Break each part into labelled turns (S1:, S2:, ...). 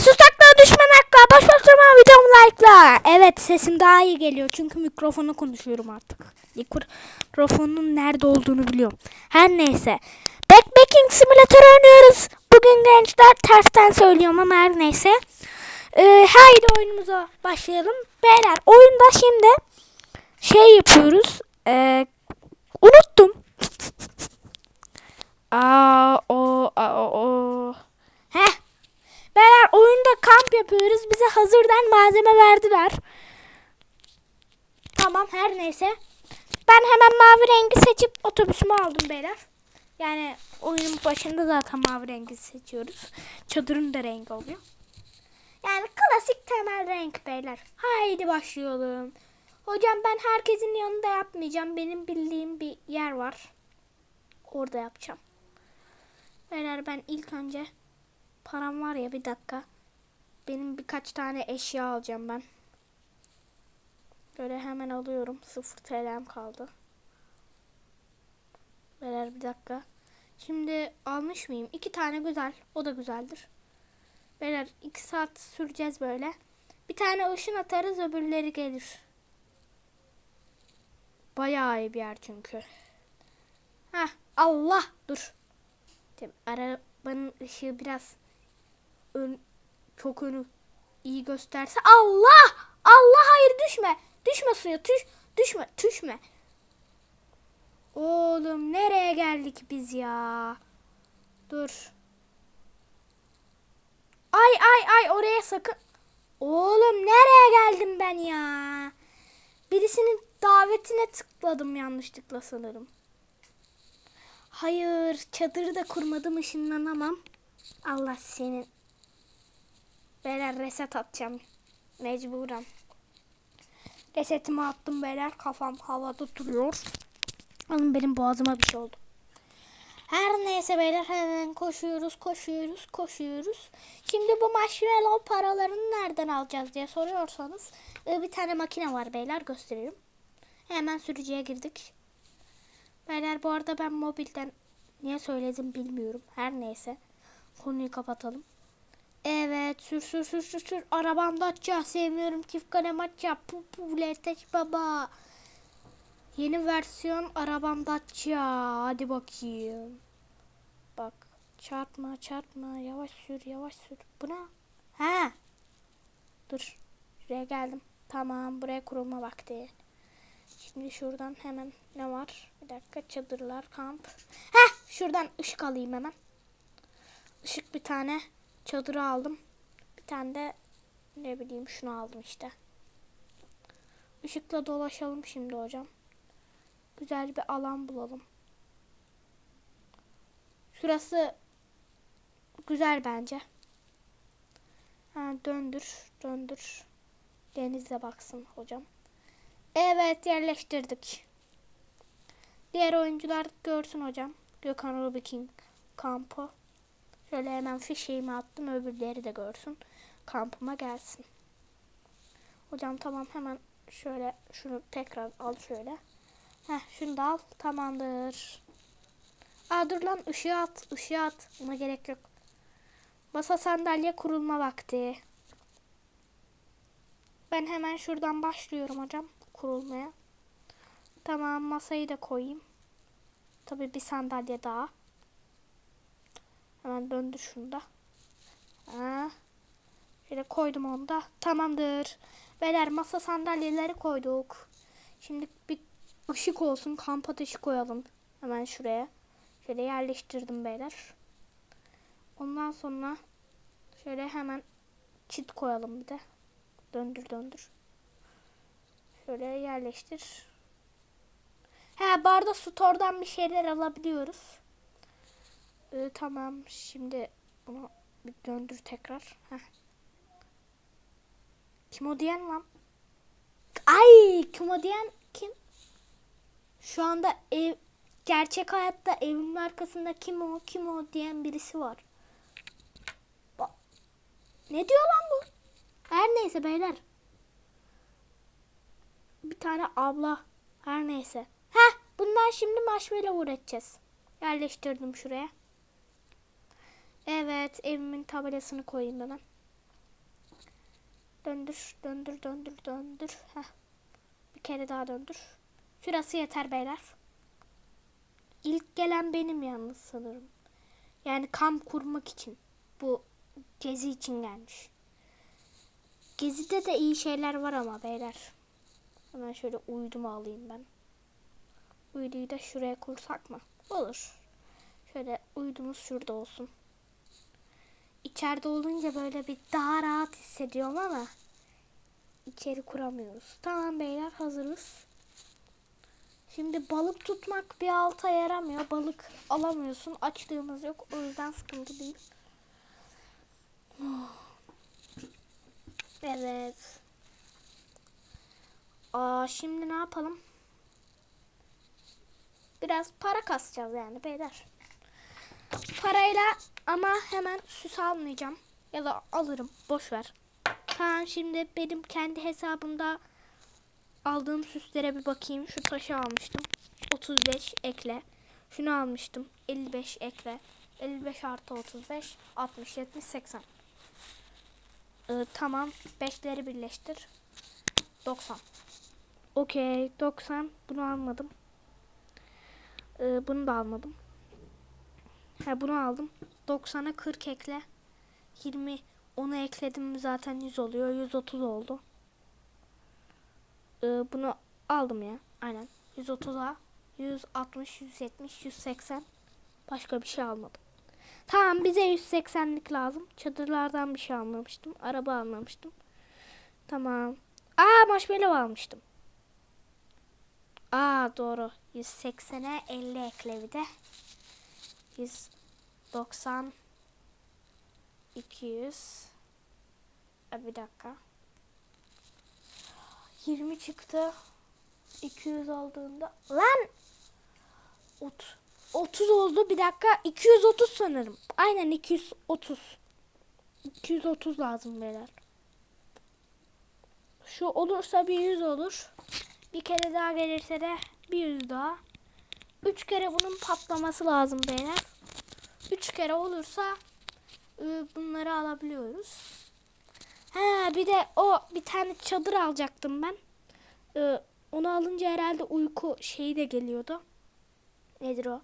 S1: Sus takla düşman hakla. Durma videomu like'la. Evet sesim daha iyi geliyor. Çünkü mikrofona konuşuyorum artık. Mikrofonun nerede olduğunu biliyorum. Her neyse. Backpacking simülatör oynuyoruz. Bugün gençler tersten söylüyorum ama her neyse. Ee, haydi oyunumuza başlayalım. Beyler oyunda şimdi şey yapıyoruz. Ee, unuttum. Aa o a, o o. Heh. Beyler oyunda kamp yapıyoruz. Bize hazırdan malzeme verdiler. Tamam her neyse. Ben hemen mavi rengi seçip otobüsümü aldım beyler. Yani oyunun başında zaten mavi rengi seçiyoruz. Çadırın da rengi oluyor. Yani klasik temel renk beyler. Haydi başlayalım. Hocam ben herkesin yanında yapmayacağım. Benim bildiğim bir yer var. Orada yapacağım. Beyler ben ilk önce param var ya bir dakika. Benim birkaç tane eşya alacağım ben. Böyle hemen alıyorum. 0 TL'm kaldı. Beyler bir dakika. Şimdi almış mıyım? İki tane güzel. O da güzeldir. Beyler iki saat süreceğiz böyle. Bir tane ışın atarız öbürleri gelir. Bayağı iyi bir yer çünkü. Heh Allah dur. Arabanın ışığı biraz ön, çok önü iyi gösterse Allah! Allah hayır düşme. Düşme suya düş, düşme düşme. Oğlum nereye geldik biz ya? Dur. Ay ay ay oraya sakın. Oğlum nereye geldim ben ya? Birisinin davetine tıkladım yanlışlıkla sanırım. Hayır, çadırı da kurmadım ışınlanamam. Allah senin. Beyler reset atacağım. Mecburen. Resetimi attım beyler. Kafam havada duruyor. Oğlum benim boğazıma bir şey oldu. Her neyse beyler hemen koşuyoruz, koşuyoruz, koşuyoruz. Şimdi bu marshmallow paralarını nereden alacağız diye soruyorsanız e, bir tane makine var beyler gösteririm. Hemen sürücüye girdik. Beyler bu arada ben mobilden niye söyledim bilmiyorum. Her neyse. Konuyu kapatalım. Evet sür sür sür sür sür. Arabam Dacia sevmiyorum. Çift kalem Dacia. Pu pu leteş baba. Yeni versiyon arabam Dacia. Hadi bakayım. Bak. Çarpma çarpma. Yavaş sür yavaş sür. Bu ne? Ha. Dur. Şuraya geldim. Tamam buraya kurulma vakti. Şimdi şuradan hemen ne var? Bir dakika çadırlar, kamp. Heh şuradan ışık alayım hemen. Işık bir tane çadırı aldım. Bir tane de ne bileyim şunu aldım işte. Işıkla dolaşalım şimdi hocam. Güzel bir alan bulalım. Şurası güzel bence. Ha, döndür, döndür. Denize baksın hocam. Evet yerleştirdik. Diğer oyuncular görsün hocam. Gökhan Rubikin kampı. Şöyle hemen fişeğimi attım. Öbürleri de görsün. Kampıma gelsin. Hocam tamam hemen şöyle şunu tekrar al şöyle. Heh şunu da al. Tamamdır. Aa dur lan ışığı at. ışığı at. Buna gerek yok. Masa sandalye kurulma vakti. Ben hemen şuradan başlıyorum hocam kurulmaya. Tamam masayı da koyayım. Tabii bir sandalye daha. Hemen döndür şunu da. Ha. Şöyle koydum onu da. Tamamdır. Beyler masa sandalyeleri koyduk. Şimdi bir ışık olsun. Kamp ateşi koyalım. Hemen şuraya. Şöyle yerleştirdim beyler. Ondan sonra şöyle hemen çit koyalım bir de. Döndür döndür. Şöyle yerleştir. He barda store'dan bir şeyler alabiliyoruz. Ee, tamam şimdi bunu bir döndür tekrar. Heh. Kim o diyen lan? Ay kim o diyen kim? Şu anda ev gerçek hayatta evimin arkasında kim o kim o diyen birisi var. Ba- ne diyor lan bu? Her neyse beyler. Bir tane abla. Her neyse. Heh bundan şimdi marshmallow üreteceğiz. Yerleştirdim şuraya. Evet evimin tabelasını koyayım hemen. Döndür, döndür, döndür, döndür. Heh. Bir kere daha döndür. Şurası yeter beyler. İlk gelen benim yalnız sanırım. Yani kamp kurmak için. Bu gezi için gelmiş. Gezide de iyi şeyler var ama beyler. Hemen şöyle uydumu alayım ben. Uyduyu da şuraya kursak mı? Olur. Şöyle uydumuz şurada olsun. İçeride olunca böyle bir daha rahat hissediyorum ama içeri kuramıyoruz. Tamam beyler hazırız. Şimdi balık tutmak bir alta yaramıyor. Balık alamıyorsun. Açlığımız yok. O yüzden sıkıntı değil. Evet. Aa, şimdi ne yapalım? Biraz para kasacağız yani beyler. Parayla ama hemen süs almayacağım. Ya da alırım. Boş ver. Tamam şimdi benim kendi hesabımda aldığım süslere bir bakayım. Şu taşı almıştım. 35 ekle. Şunu almıştım. 55 ekle. 55 artı 35. 60, 70, 80. Ee, tamam. 5'leri birleştir. 90. Okey. 90. Bunu almadım. Ee, bunu da almadım. Ha bunu aldım. 90'a 40 ekle. 20 onu ekledim zaten 100 oluyor. 130 oldu. Ee, bunu aldım ya. Aynen. 130'a 160, 170, 180. Başka bir şey almadım. Tamam bize 180'lik lazım. Çadırlardan bir şey almamıştım. Araba almamıştım. Tamam. Aa marshmallow almıştım. Aa doğru. 180'e 50 ekle bir de. 190 200 Aa, bir dakika. 20 çıktı. 200 olduğunda lan Ot 30 oldu. Bir dakika. 230 sanırım. Aynen 230. 230 lazım beyler. Şu olursa bir 100 olur. Bir kere daha gelirse de bir 100 daha. 3 kere bunun patlaması lazım beyler. 3 kere olursa e, bunları alabiliyoruz. Ha bir de o bir tane çadır alacaktım ben. Onu alınca herhalde uyku şeyi de geliyordu. Nedir o?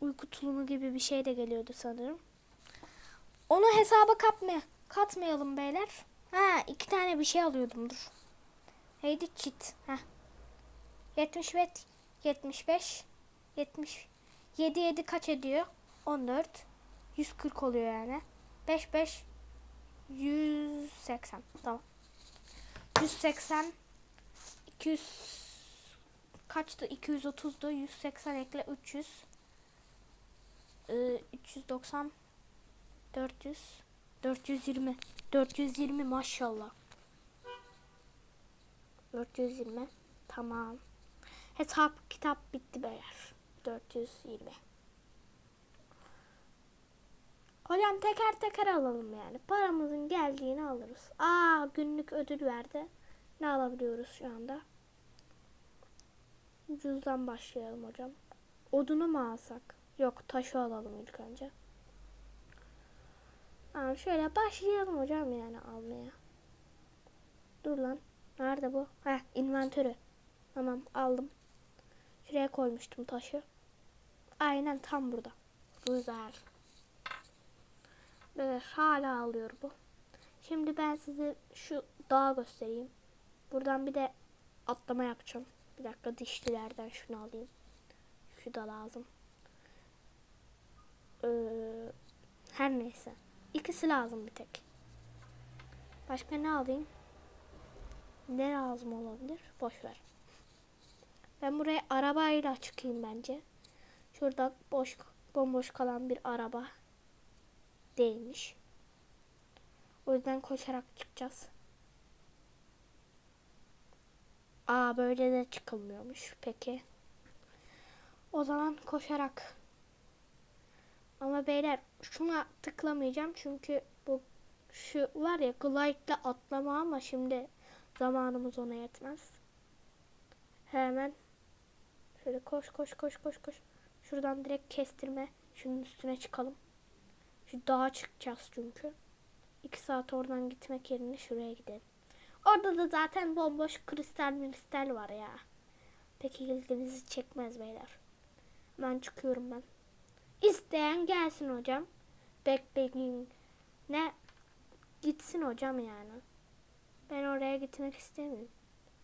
S1: Uyku tulumu gibi bir şey de geliyordu sanırım. Onu hesaba katmaya katmayalım beyler. Ha iki tane bir şey alıyordum dur. Neydi çit? Ha. 75 75 70 7 7 kaç ediyor? 14 140 oluyor yani. 5 5 180 tamam. 180 200 kaçtı? 230'du. 180 ekle 300. Ee, 390 400 420 420 maşallah. 420 tamam. Hesap kitap bitti beyler. 420. Hocam teker teker alalım yani. Paramızın geldiğini alırız. Aa günlük ödül verdi. Ne alabiliyoruz şu anda? Ucuzdan başlayalım hocam. Odunu mu alsak? Yok taşı alalım ilk önce. Aa, şöyle başlayalım hocam yani almaya. Dur lan. Nerede bu? Heh inventörü. Tamam aldım. Şuraya koymuştum taşı. Aynen tam burada. Güzel. Evet hala alıyor bu. Şimdi ben size şu dağı göstereyim. Buradan bir de atlama yapacağım. Bir dakika dişlilerden şunu alayım. Şu da lazım. Ee, her neyse. İkisi lazım bir tek. Başka ne alayım? Ne lazım olabilir? Boş ver. Ben buraya arabayla çıkayım bence. Şurada boş bomboş kalan bir araba değilmiş. O yüzden koşarak çıkacağız. Aa böyle de çıkılmıyormuş. Peki. O zaman koşarak. Ama beyler şuna tıklamayacağım çünkü bu şu var ya glide'la atlama ama şimdi zamanımız ona yetmez. Hemen şöyle koş koş koş koş koş. Şuradan direkt kestirme. Şunun üstüne çıkalım. Şu dağa çıkacağız çünkü. İki saat oradan gitmek yerine şuraya gidelim. Orada da zaten bomboş kristal kristal var ya. Peki ilginizi çekmez beyler. Ben çıkıyorum ben. İsteyen gelsin hocam. Bekleyin. Ne? Gitsin hocam yani. Ben oraya gitmek istemiyorum.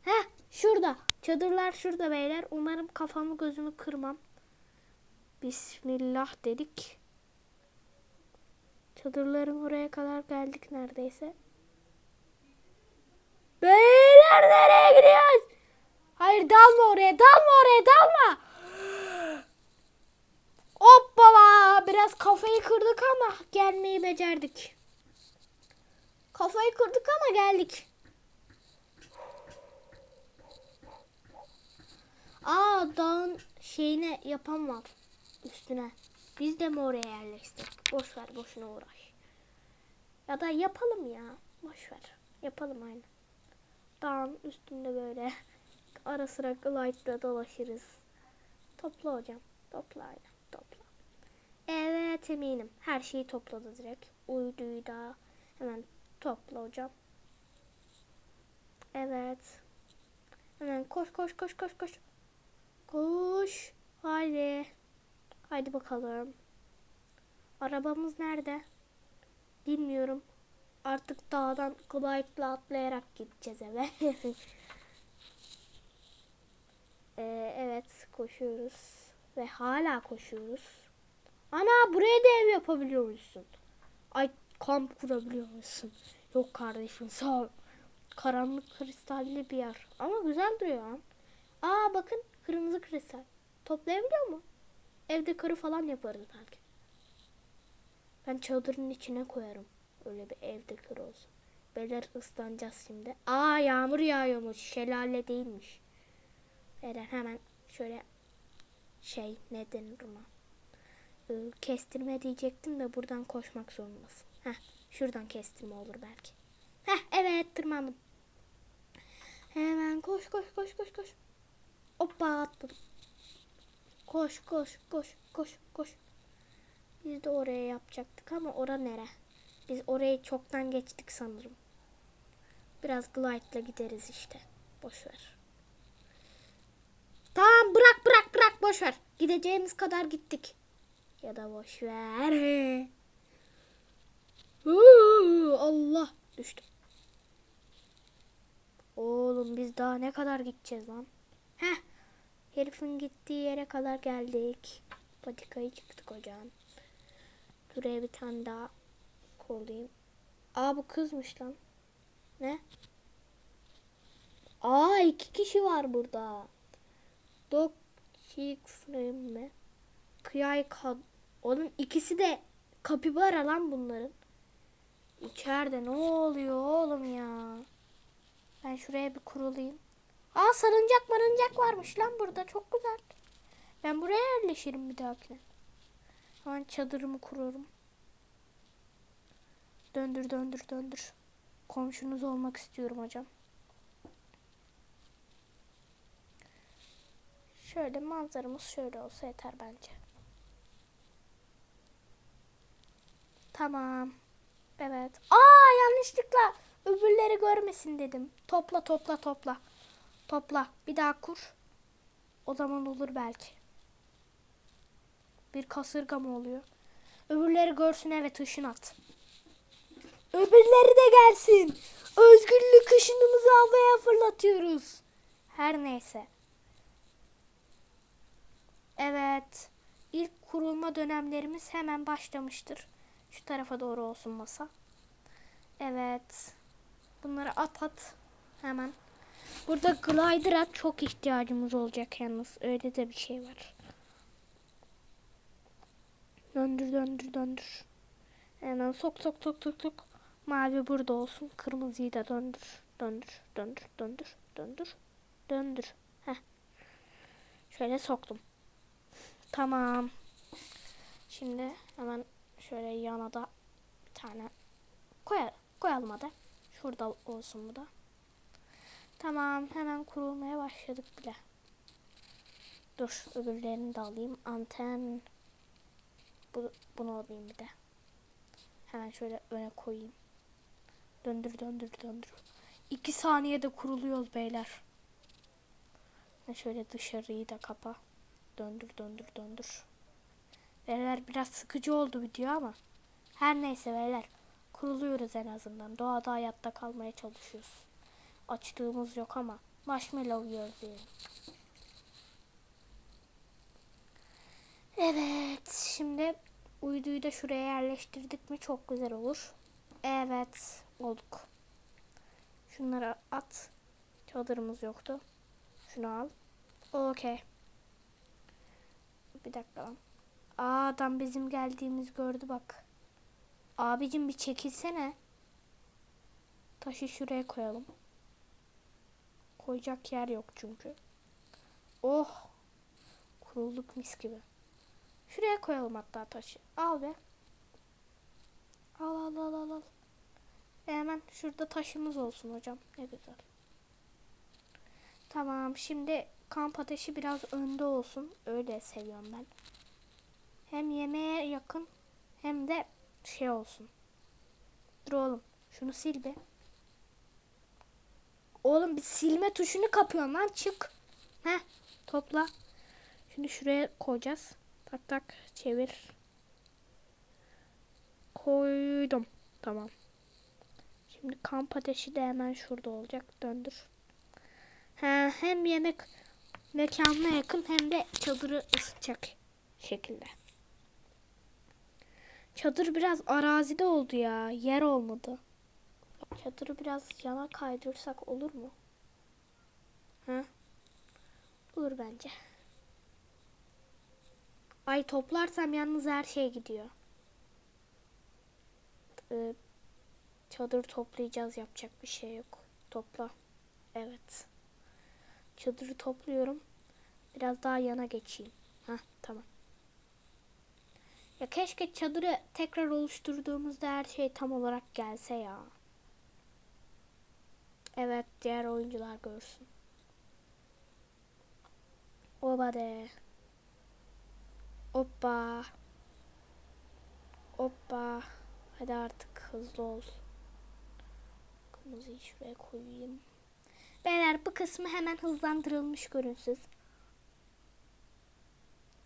S1: Heh şurada. Çadırlar şurada beyler. Umarım kafamı gözümü kırmam. Bismillah dedik. Çadırların oraya kadar geldik neredeyse. Beyler nereye gidiyoruz? Hayır dalma oraya dalma oraya dalma. Hoppala biraz kafayı kırdık ama gelmeyi becerdik. Kafayı kırdık ama geldik. Aa dağın şeyine yapan var üstüne. Biz de mi oraya yerleştik? Boş ver boşuna uğraş. Ya da yapalım ya. Boş ver. Yapalım aynı. Dağın üstünde böyle ara sıra glide'la dolaşırız. Topla hocam. Topla aynen. Topla. Evet eminim. Her şeyi topladı direkt. Uyduyu da hemen topla hocam. Evet. Hemen koş koş koş koş koş. Koş. Haydi. Haydi bakalım. Arabamız nerede? Bilmiyorum. Artık dağdan glide'la atlayarak gideceğiz eve. Ee, evet koşuyoruz. Ve hala koşuyoruz. Ana buraya da ev yapabiliyor musun? Ay kamp kurabiliyor musun? Yok kardeşim sağ ol. Karanlık kristalli bir yer. Ama güzel duruyor. Aa bakın kırmızı kristal. Toplayabiliyor mu? Evde karı falan yaparız belki. Ben çadırın içine koyarım. Öyle bir evde kır olsun. Beyler ıslanacağız şimdi. Aa yağmur yağıyormuş. Şelale değilmiş. Beyler hemen şöyle şey ne denir ona? Ee, kestirme diyecektim de buradan koşmak zorundasın. Heh, şuradan kestirme olur belki. Heh, evet tırmandım. Hemen koş koş koş koş koş. Hoppa atladım. Koş koş koş koş koş. Biz de oraya yapacaktık ama ora nere? Biz orayı çoktan geçtik sanırım. Biraz glide'la gideriz işte. Boş ver. Tamam bırak bırak bırak boş ver. Gideceğimiz kadar gittik. Ya da boş ver. Allah düştüm. Oğlum biz daha ne kadar gideceğiz lan? Herifin gittiği yere kadar geldik. Patikayı çıktık hocam. Buraya bir tane daha koyayım. Aa bu kızmış lan. Ne? Aa iki kişi var burada. Dog Cheeks mi? Kıyay kad. Oğlum ikisi de kapibara lan bunların. İçeride ne oluyor oğlum ya? Ben şuraya bir kurulayım. Aa sarıncak marıncak varmış lan burada. Çok güzel. Ben buraya yerleşirim bir dahakine. Hemen çadırımı kuruyorum. Döndür döndür döndür. Komşunuz olmak istiyorum hocam. Şöyle manzaramız şöyle olsa yeter bence. Tamam. Evet. Aa yanlışlıkla öbürleri görmesin dedim. Topla topla topla. Topla. Bir daha kur. O zaman olur belki. Bir kasırga mı oluyor? Öbürleri görsün evet ışın at. Öbürleri de gelsin. Özgürlük ışınımızı havaya fırlatıyoruz. Her neyse. Evet. İlk kurulma dönemlerimiz hemen başlamıştır. Şu tarafa doğru olsun masa. Evet. Bunları at at. Hemen. Burada glider'a çok ihtiyacımız olacak yalnız. Öyle de bir şey var. Döndür döndür döndür. Hemen sok sok sok sok sok. Mavi burada olsun. Kırmızıyı da döndür. Döndür döndür döndür döndür. Döndür. Heh. Şöyle soktum. Tamam. Şimdi hemen şöyle yana da bir tane koyalım. Koyalım hadi. Şurada olsun bu da. Tamam hemen kurulmaya başladık bile. Dur öbürlerini de alayım. Anten. Bu, bunu alayım bir de. Hemen şöyle öne koyayım. Döndür döndür döndür. İki saniyede kuruluyoruz beyler. Ha, Şöyle dışarıyı da kapa. Döndür döndür döndür. Beyler biraz sıkıcı oldu video ama. Her neyse beyler. Kuruluyoruz en azından. Doğada hayatta kalmaya çalışıyoruz. Açlığımız yok ama. Marshmallow yiyoruz. Evet. Şimdi uyduyu da şuraya yerleştirdik mi çok güzel olur. Evet. Olduk. Şunları at. Çadırımız yoktu. Şunu al. Okey. Bir dakika lan. Aa adam bizim geldiğimiz gördü bak. Abicim bir çekilsene. Taşı şuraya koyalım. Koyacak yer yok çünkü. Oh. Kurulduk mis gibi. Şuraya koyalım hatta taşı. Al be. Al al al al al. E hemen şurada taşımız olsun hocam. Ne güzel. Tamam şimdi kamp ateşi biraz önde olsun. Öyle seviyorum ben. Hem yemeğe yakın hem de şey olsun. Dur oğlum şunu sil be. Oğlum bir silme tuşunu kapıyorsun lan çık. Heh topla. Şimdi şuraya koyacağız. Tak tak çevir. Koydum. Tamam. Şimdi kamp ateşi de hemen şurada olacak. Döndür. Ha, hem yemek mekanına yakın hem de çadırı ısıtacak şekilde. Çadır biraz arazide oldu ya. Yer olmadı. Çadırı biraz yana kaydırsak olur mu? Ha? Olur bence. Ay toplarsam yalnız her şey gidiyor. Ee, çadır toplayacağız yapacak bir şey yok. Topla. Evet. Çadırı topluyorum. Biraz daha yana geçeyim. Ha tamam. Ya keşke çadırı tekrar oluşturduğumuzda her şey tam olarak gelse ya. Evet diğer oyuncular görsün. Oba de. Hoppa. Hoppa. Hadi artık hızlı ol. Kırmızıyı şuraya koyayım. Beyler bu kısmı hemen hızlandırılmış görünsün.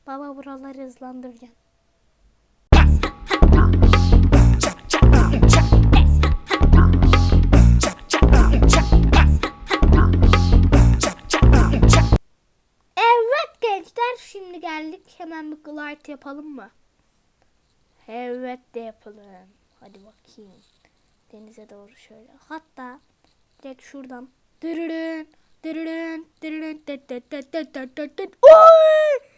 S1: Baba buraları hızlandıracağım. Şimdi geldik. Hemen bir glide yapalım mı? Evet de yapalım. Hadi bakayım. Denize doğru şöyle. Hatta direkt şuradan. Dırırın. Dırırın. Dırırın. Oy!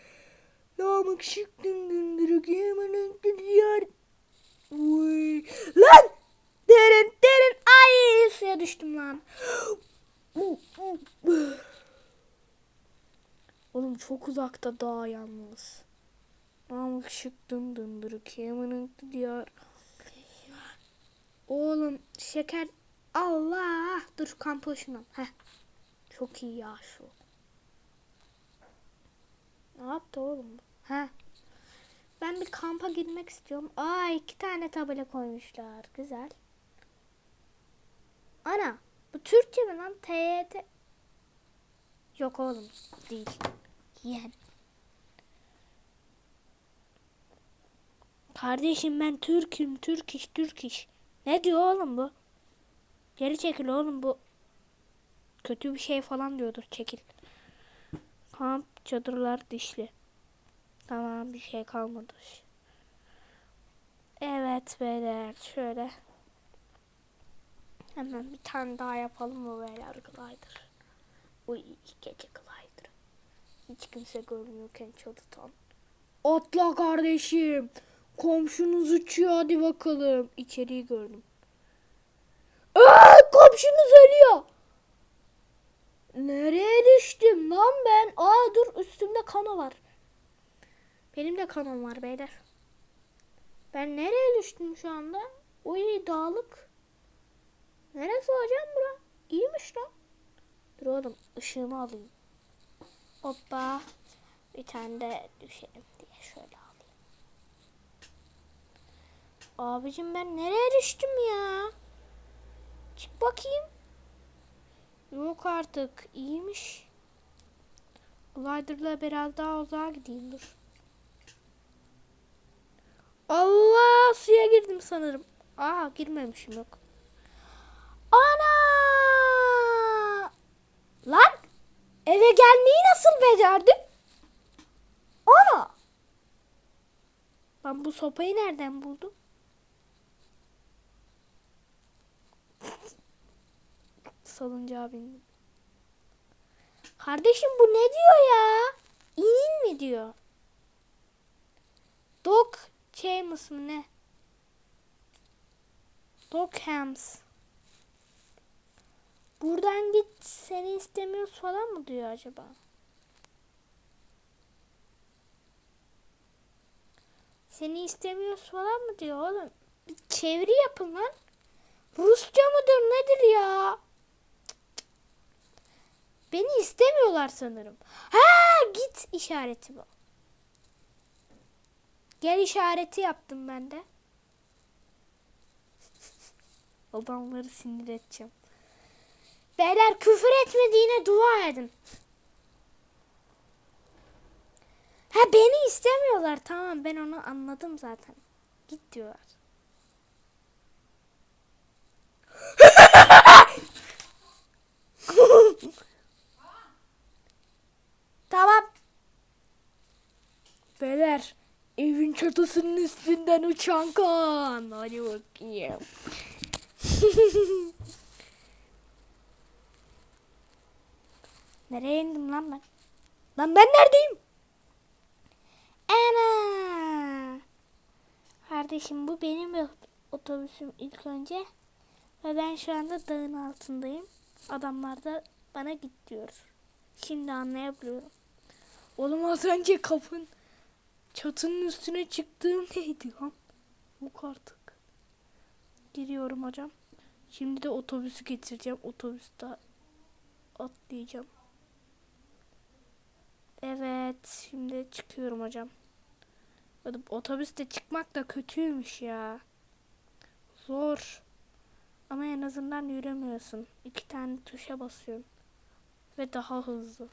S1: Şık dın dın dırık yemenin gidiyor. Uy. Lan! Derin derin. Ay suya düştüm lan. Oğlum çok uzakta dağ yalnız. Namık şık dın dın dırık yemenin gidiyor. Oğlum şeker Allah dur kamp ışınlan. Heh. Çok iyi ya şu. Ne yaptı oğlum? Heh. Ben bir kampa gitmek istiyorum. Aa iki tane tabela koymuşlar. Güzel. Ana bu Türkçe mi lan? TYT. Yok oğlum değil. Yen. Kardeşim ben Türk'üm. Türk iş, Türk iş. Ne diyor oğlum bu? Geri çekil oğlum bu. Kötü bir şey falan diyordur. Çekil. Kamp çadırlar dişli. Tamam bir şey kalmadı. Evet beyler şöyle. Hemen bir tane daha yapalım mı beyler glider. Uy gece glider. Hiç kimse görmüyorken çatıdan. Atla kardeşim. Komşunuz uçuyor hadi bakalım. İçeriği gördüm. Aa, komşunuz ölüyor. Nereye düştüm lan ben? Aa dur üstümde kano var. Benim de kanom var beyler. Ben nereye düştüm şu anda? Uy dağlık. Neresi hocam bura? İyiymiş lan. Dur oğlum ışığımı alayım. Hoppa. Bir tane de düşelim diye şöyle alayım. Abicim ben nereye düştüm ya? Çık bakayım. Yok artık. iyiymiş. Glider'la biraz daha uzağa gideyim dur. Allah suya girdim sanırım. Aa girmemişim yok. Ana! Lan! Eve gelmeyi nasıl becerdim? Ana! Ben bu sopayı nereden buldum? Salıncağa bindim. Kardeşim bu ne diyor ya? İnin mi diyor? Dog Chamus mı ne? Dog Hams. Buradan git seni istemiyoruz falan mı diyor acaba? Seni istemiyoruz falan mı diyor oğlum? Bir çeviri yapın lan. Rusça mıdır nedir ya? Beni istemiyorlar sanırım. Ha git işareti bu. Gel işareti yaptım ben de. Adamları sinir edeceğim. Beyler küfür etmediğine dua edin. Ha beni istemiyorlar. Tamam ben onu anladım zaten. Git diyorlar. tamam. Beyler evin çatısının üstünden uçan kan. Hadi bakayım. Nereye indim lan ben? Lan ben neredeyim? Ana! Kardeşim bu benim ot- otobüsüm ilk önce. Ve ben şu anda dağın altındayım. Adamlar da bana git diyor. Şimdi anlayabiliyorum. Oğlum az önce kapın çatının üstüne çıktığım neydi lan? Yok artık. Giriyorum hocam. Şimdi de otobüsü getireceğim. Otobüste atlayacağım. Evet, şimdi çıkıyorum hocam. Otobüste çıkmak da kötüymüş ya. Zor. Ama en azından yürümüyorsun. İki tane tuşa basıyorsun. Ve daha hızlı.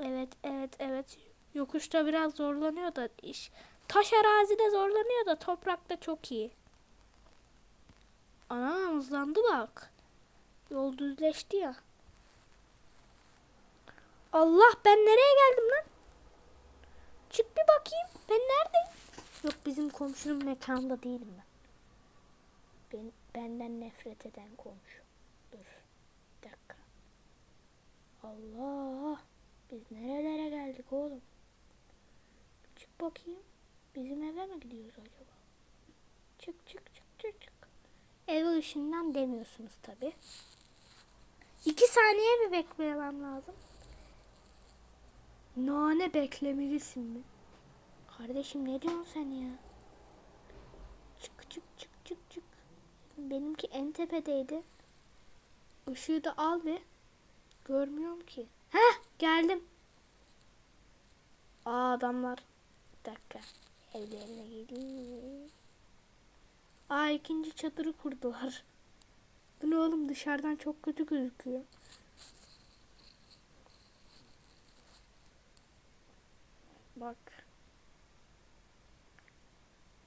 S1: Evet, evet, evet. Yokuşta biraz zorlanıyor da iş. Taş arazide zorlanıyor da toprakta çok iyi. Ana hızlandı bak. Yol düzleşti ya. Allah ben nereye geldim lan? Çık bir bakayım. Ben neredeyim? Yok bizim komşunun mekanında değilim ben. ben benden nefret eden komşu. Dur. Bir dakika. Allah. Biz nerelere geldik oğlum? Çık bakayım. Bizim eve mi gidiyoruz acaba? Çık çık çık çık çık. Eve ışığından demiyorsunuz tabi. İki saniye mi beklemem lazım? Nane beklemelisin mi? Kardeşim ne diyorsun sen ya? Çık çık çık çık çık. Benimki en tepedeydi. Işığı da al bir. Görmüyorum ki. Heh geldim. Aa adamlar. Bir dakika. Evlerine geleyim. Aa ikinci çadırı kurdular. Bu ne oğlum dışarıdan çok kötü gözüküyor. Bak.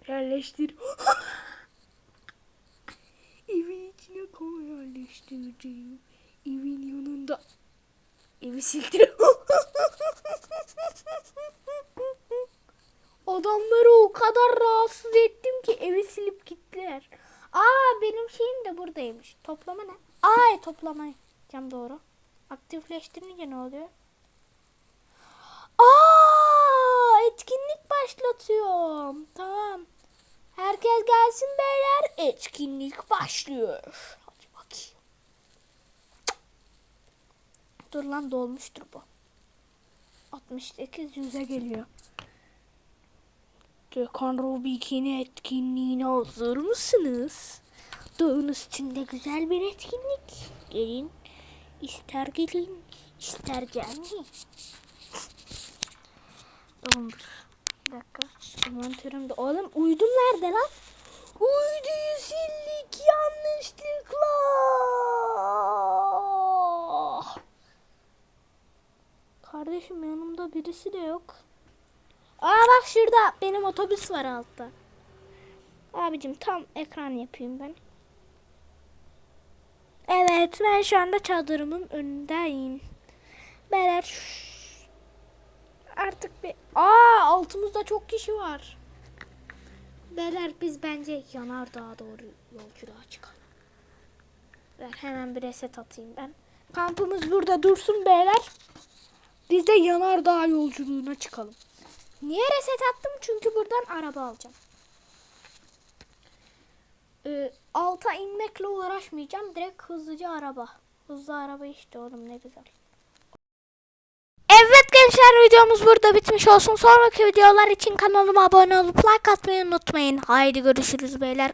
S1: Yerleştir. Evin içine konu yerleştireceğim. Evin yanında. Evi sildir. Adamları o kadar rahatsız ettim ki evi silip gittiler. Aa benim şeyim de buradaymış. Toplama ne? Aa toplama. Cam doğru. Aktifleştirince ne oluyor? Aa etkinlik başlatıyorum. Tamam. Herkes gelsin beyler. Etkinlik başlıyor. Hadi bakayım. Dur lan dolmuştur bu. 68 yüze geliyor. Gökhan Rubik'in etkinliğine hazır mısınız? Dağın üstünde güzel bir etkinlik. Gelin. İster gelin, ister gelmeyin. Tamamdır. Bir dakika. Envanterimde. Oğlum uydum nerede lan? Uyduyu sildik yanlışlıkla. Kardeşim yanımda birisi de yok. Aa bak şurada benim otobüs var altta. Abicim tam ekran yapayım ben. Evet ben şu anda çadırımın önündeyim. Beler artık bir... Aa altımızda çok kişi var. Beyler biz bence yanardağa doğru yolculuğa çıkalım. Ver hemen bir reset atayım ben. Kampımız burada dursun beyler. Biz de yanardağ yolculuğuna çıkalım. Niye reset attım? Çünkü buradan araba alacağım. Ee, alta inmekle uğraşmayacağım. Direkt hızlıca araba. Hızlı araba işte oğlum ne güzel. Evet gençler videomuz burada bitmiş olsun. Sonraki videolar için kanalıma abone olup like atmayı unutmayın. Haydi görüşürüz beyler.